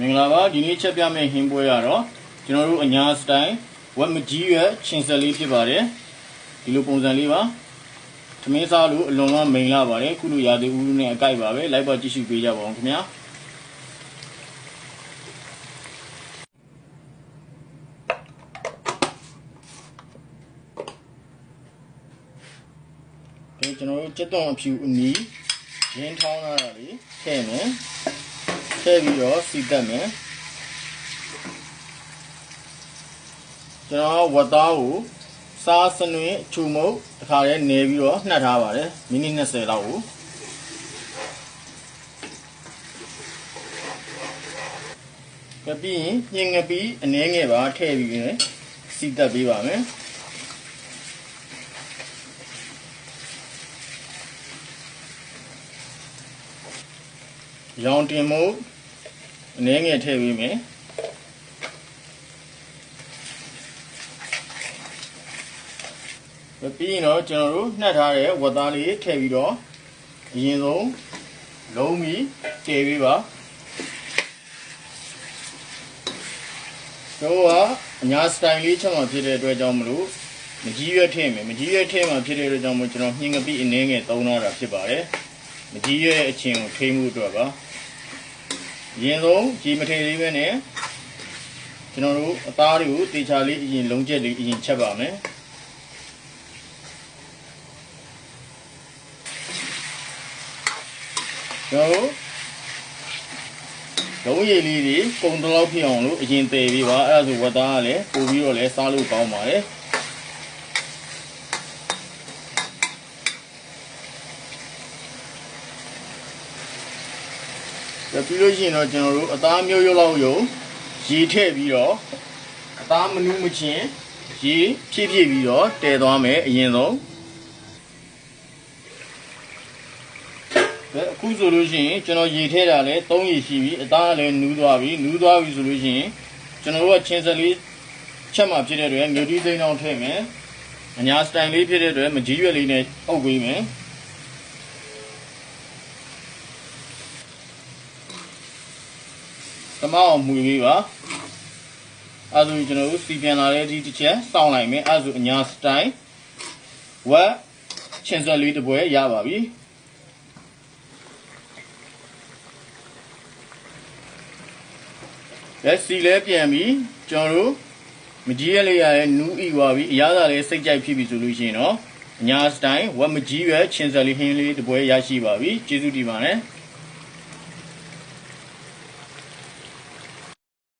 မင်္ဂလာပါဒီနေ့ချက်ပြမယ့်ဟင်းပွဲကတော့ကျွန်တော်တို့အညာစတိုင်ဝက်မကြီးရွက်ချင်းဆက်လေးဖြစ်ပါတယ်ဒီလိုပုံစံလေးပါသမင်းစားလို့အလွန်ကမိန်လာပါတယ်ခုလိုရာသီဥတုနဲ့အကိုက်ပါပဲလိုက်ပါကြည့်ရှုပေးကြပါဦးခင်ဗျာဒီကျွန်တော်တို့စက်သွန်အဖြူအနီးရင်းထောင်းလာတာလေးထည့်မယ် ထည့်ပြီးတော့စီတက်မယ်ကျွန်တော်ဝတ်သားကိုစားစနွင်းချူမုတ်တစ်ခါလေးနေပြီးတော့နှက်ထားပါတယ်မိနစ်20လောက်ကိုကပြီးရင်ညင်ငပီးအနည်းငယ်ပါထည့်ပြီးရင်စီတက်ပေးပါမယ်ရောင်တင်မှု အနည်းငယ်ထည့်ပေးမယ်ပြီးရင်တော့ကျွန်တော်တို့နှက်ထားတဲ့ဝတ်သားလေးထည့်ပြီးတော့အရင်ဆုံးလုံးပြီးတည်ပေးပါတို့ကအညာစတိုင်လေးချက်မှဖြစ်တဲ့အတွက်ကြောင့်မလို့မကြီးရွက်ထည့်မယ်မကြီးရွက်ထည့်မှဖြစ်တဲ့အတွက်ကြောင့်မို့ကျွန်တော်ညှင်ကပိအနည်းငယ်သုံးထားတာဖြစ်ပါတယ်မကြီးရွက်အချင်းကိုထိမှုအတွက်ပါ ရင်ဆုံးကြီးမထေလေးပဲနဲ့ကျွန်တော်တို့အသားတွေကိုတေချာလေးအရင်လုံးချက်လေးအရင်ချက်ပါမယ်ကျွန်တော်လုံးရည်လေးတွေပုံတလောက်ဖြစ်အောင်လို့အရင်တည်ပြီးပါအဲ့ဒါဆိုဝတ်သားကလည်းပို့ပြီးတော့လည်းစားလို့ကောင်းပါတယ် ပြီးလို့ရှိရင်တော့ကျွန်တော်တို့အသားမျိုးရိုးလောက်ယုံရေထည့်ပြီးတော့အသားမနူးမချင်းရေဖြည့်ဖြည့်ပြီးတော့တည်သွားမယ်အရင်ဆုံးအခုဆိုလို့ရှိရင်ကျွန်တော်ရေထည့်တာလဲ3ရေရှိပြီအသားလည်းနူးသွားပြီနူးသွားပြီဆိုလို့ရှိရင်ကျွန်တော်တို့ကချင်းစလေးချက်မှဖြစ်တဲ့အတွက်မြို့တီးသိန်းအောင်ထည့်မယ်အညာစတိုင်လေးဖြစ်တဲ့အတွက်မကြီးရွက်လေးနဲ့အုပ်ပေးမယ် မအောင်မှုပေးပါအဲဒါဆိုကျွန်တော်တို့စီပြန်လာတဲ့ဒီတစ်ချက်စောင်းလိုက်မယ်အဲဒါဆိုအညာစတိုင်ဝက်ချင်းစလေးတစ်ပွဲရပါပြီလက်စီလဲပြန်ပြီကျွန်တော်တို့မကြီးရလေးရရဲ့နူးဤပါပြီအရသာလေးစိတ်ကြိုက်ဖြစ်ပြီဆိုလို့ရှိရင်တော့အညာစတိုင်ဝက်မကြီးရွယ်ချင်းစလေးဟင်းလေးတစ်ပွဲရရှိပါပြီကျေးဇူးတင်ပါတယ်